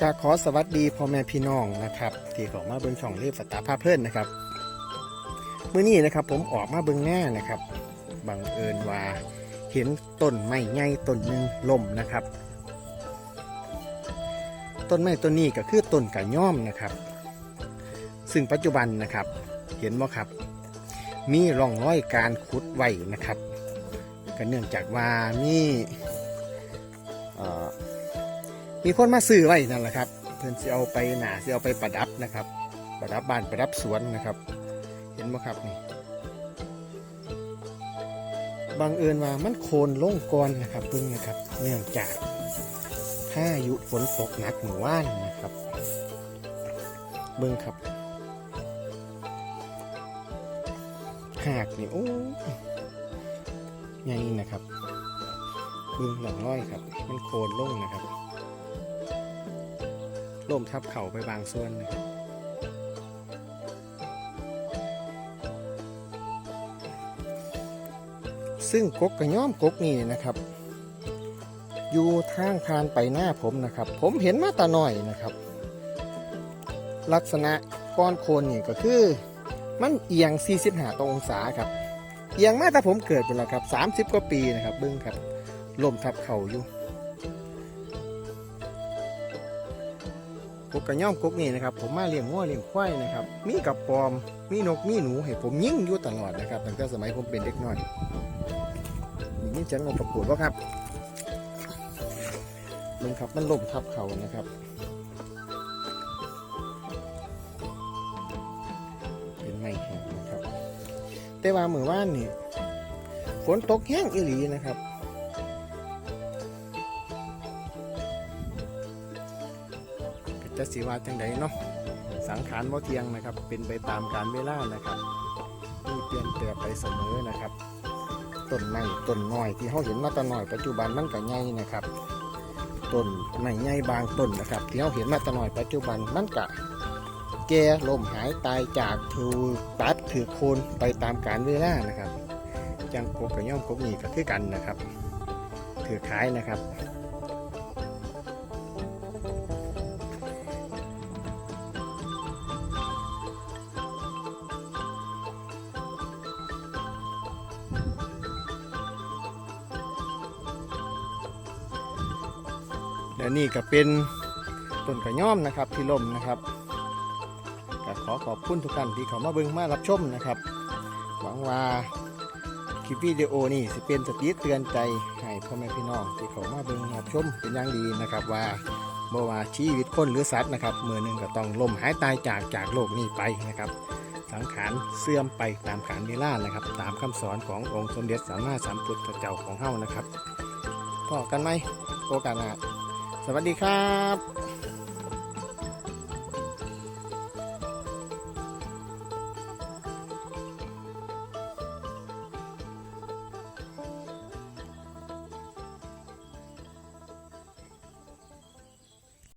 กาขอสวัสดีพ่อแม่พี่น้องนะครับที่เขอมาเบิ่งช่องเรียบสตาร์ภาพเพื่อนนะครับเมื้อนี้นะครับผมออกมาเบิ่งแง่นะครับบังเอิญว่าเห็นต้นไม้ใหญ่ต้นหนึ่งล่มนะครับ ต้นไม้ต้นนี้ก็คือต้นกระย่อมนะครับ ซึ่งปัจจุบันนะครับ เห็นไหมครับ มีร่องรอยการขุดไว้นะครับก็เนื่องจากว่ามีเอ่อ มีคนมาซื้อไว้นั่นแหละครับ เพื่อนจะเอาไปหนาจะเอาไปประดับนะครับ ประดับบ้านประดับสวนนะครับ เห็นไหมครับนี่บังเอิญว่ามันโคนลงกอนนะครับเพิ่งนะครับ เนื่องจากพายุฝนตกหนักหมู่ว่านนะครับ เบิ่งครับหากนี่โอ้ใหญ่นะครับเบิ่งหลังร้อยครับ มันโคนลงนะครับ ล่มทับเข่าไปบางส่วนนะครับซึ่งกกกระย่อมกกนี่นะครับ อยู่ทางทานไปหน้าผมนะครับ ผมเห็นมาแตาหน่อยนะครับ ลักษณะก้อนโคนนี่ก็คือ มันเอียง 45ตรงองศาครับ เอียงมาแต่ผมเกิดเป็นแล้วครับ 30 กว่าปีนะครับ เบิ้งครับลมทับเข่าอยู่ กกกระย่อมกกนี่นะครับ ผมมาเลี้ยงงัวเลี้ยงควายนะครับ มีกับปอม มีนก มีหนูให้ผมยิ่งอยู่ตลอดนะครับตั้งแต่สมัยผมเป็นเด็กน้อยนี่จังมาประกวดว่าครับมันครับมันล่มทับเขานะครับเป็นไม้แห้งนะครับ แต่ว่าเมื่อวานนี่ฝนตกแห้งอีหลีนะครับ จะสีว่าจังไดเนาะสังขารว่าเทียงนะครับ เป็นไปตามการเวลานะครับมีเปลี่ยนแปลงไปเสมอนะครับต้นไม้ต้นน้อยที่เขาเห็นมาตะน้อยปัจจุบันมันก็ใหญ่นะครับต้นไม้ใหญ่บางต้นนะครับที่เขาเห็นมาตะน้อยปัจจุบันมันก็แก่ลมหายตายจากถูกตัดถือโคนไปตามการเวลานะครับ จังกบกับย่อมกบนี่ก็คือกันนะครับ ถือขายนะครับ และนี่ก็เป็นต้นกระย่อมนะครับที่ล่มนะครับก็ขอขอบคุณทุกท่านที่เข้ามาเบิ่งมารับชมนะครับ หวังว่าคลิปวิดีโอนี่สิเป็นสติเตือนใจให้พ่อแม่พี่น้องที่เข้ามาเบิ่งรับชมเป็นอย่างดีนะครับว่าเมื่อว่าชีวิตคนหรือสัตว์นะครับมือหนึ่งก็ต้องล่มหายตายจากจากโลกนี้ไปนะครับสังขารเสื่อมไปตามกาลเวลานะครับ ตามคำสอนขององค์สมเด็จสัมมาสัมพุทธเจ้าของเฮานะครับพอกันไหมโอกาสหน้า สวัสดีครับ